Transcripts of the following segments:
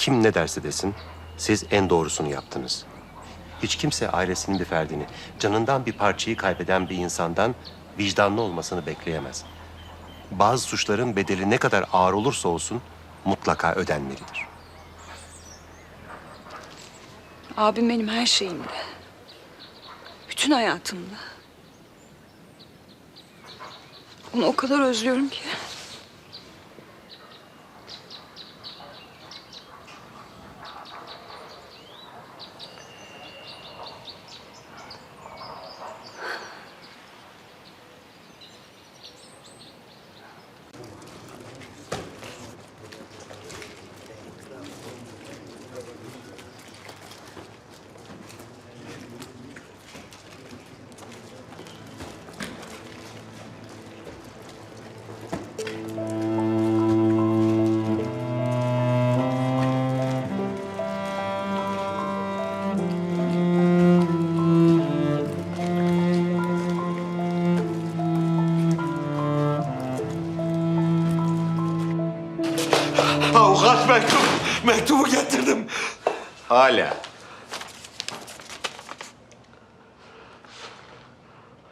Kim ne derse desin, siz en doğrusunu yaptınız. Hiç kimse ailesinin bir ferdini, canından bir parçayı kaybeden bir insandan vicdanlı olmasını bekleyemez. Bazı suçların bedeli ne kadar ağır olursa olsun mutlaka ödenmelidir. Abim benim her şeyimdi. Bütün hayatımda. Onu o kadar özlüyorum ki. Avukat mektup, mektubu getirdim. Hala.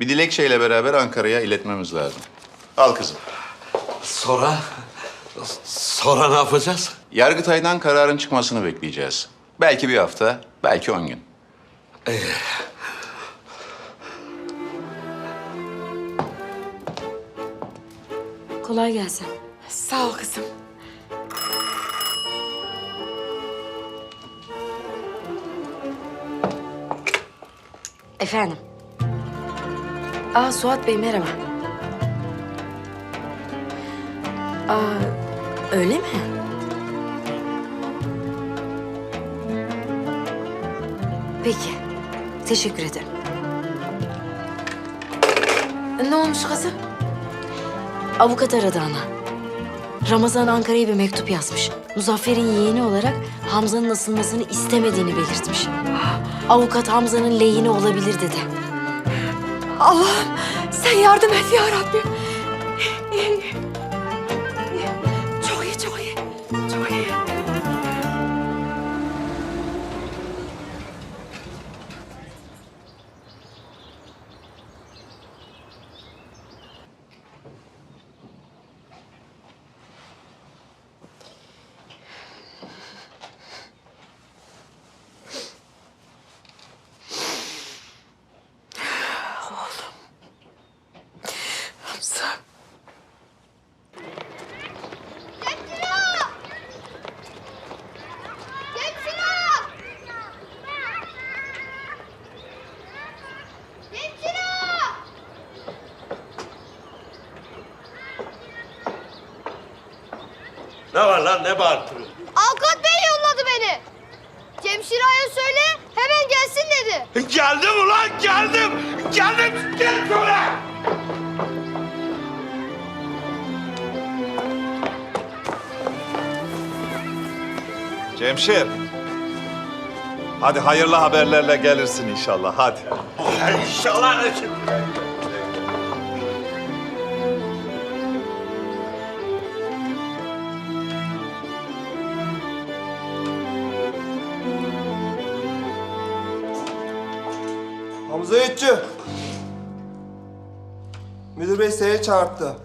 Bir dilekçeyle beraber Ankara'ya iletmemiz lazım. Al kızım. Sonra, sonra ne yapacağız? Yargıtay'dan kararın çıkmasını bekleyeceğiz. Belki bir hafta, belki on gün. Kolay gelsin. Sağ ol kızım. Efendim. Aa Suat Bey merhaba. Aa öyle mi? Peki. Teşekkür ederim. Ne olmuş kızım? Avukat aradı ana. Ramazan Ankara'ya bir mektup yazmış. Muzaffer'in yeğeni olarak Hamza'nın asılmasını istemediğini belirtmiş. Avukat Hamza'nın lehine olabilir dedi. Allah'ım sen yardım et ya Rabbim. Ne var lan, ne bağırtırıyorsun? Avukat Bey yolladı beni. Cemşira'ya söyle hemen gelsin dedi. Geldim ulan, geldim. Geldim, gel şöyle. Cemşir. Hadi hayırlı haberlerle gelirsin inşallah. Hadi. İnşallah Hamza Öğütçü. Müdür bey seni çağırdı.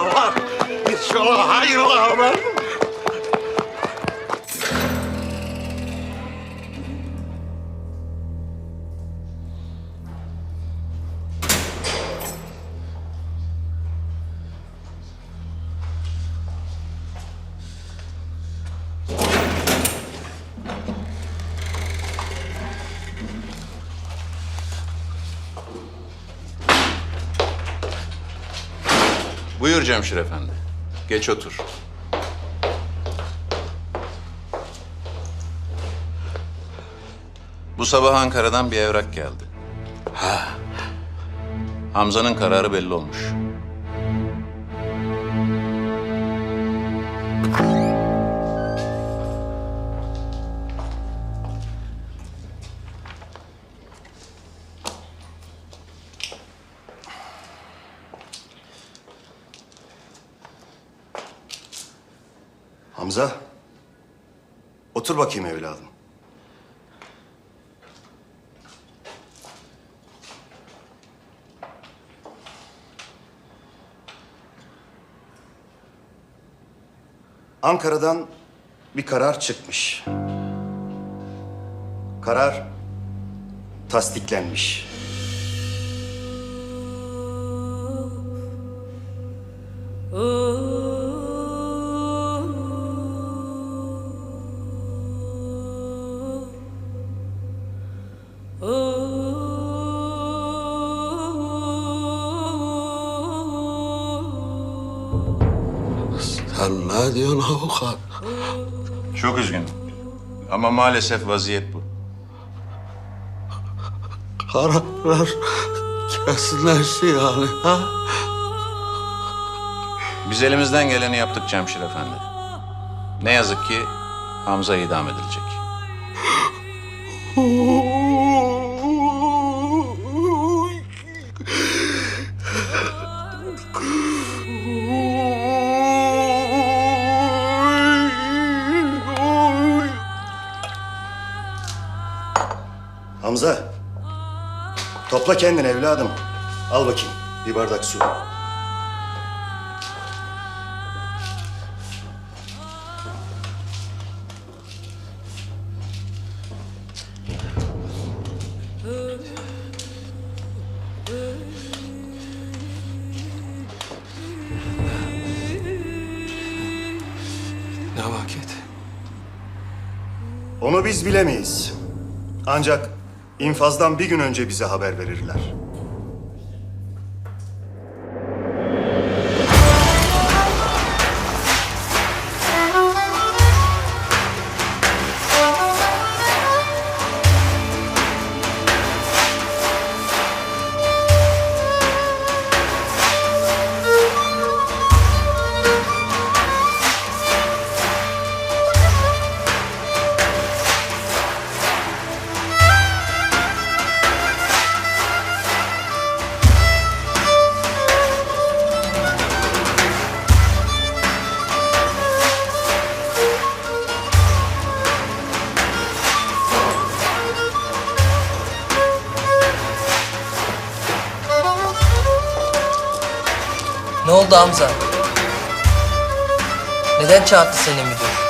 Ulan, inşallah hayırlı haber. Buyur Cemşir Efendi. Geç otur. Bu sabah Ankara'dan bir evrak geldi. Ha. Hamza'nın kararı belli olmuş. Hamza. Otur bakayım evladım. Ankara'dan bir karar çıkmış. Karar tasdiklenmiş. Sen ne diyorsun avukat? Çok üzgünüm. Ama maalesef vaziyet bu. Kararlar kesinleşti yani ha? Biz elimizden geleni yaptık Cemşir Efendi. Ne yazık ki Hamza idam edilecek. Hamza. Topla kendini evladım. Al bakayım bir bardak su. Ne vakit? Onu biz bilemeyiz. Ancak infazdan bir gün önce bize haber verirler. Ne oldu Hamza? Neden çağırdı seni müdür?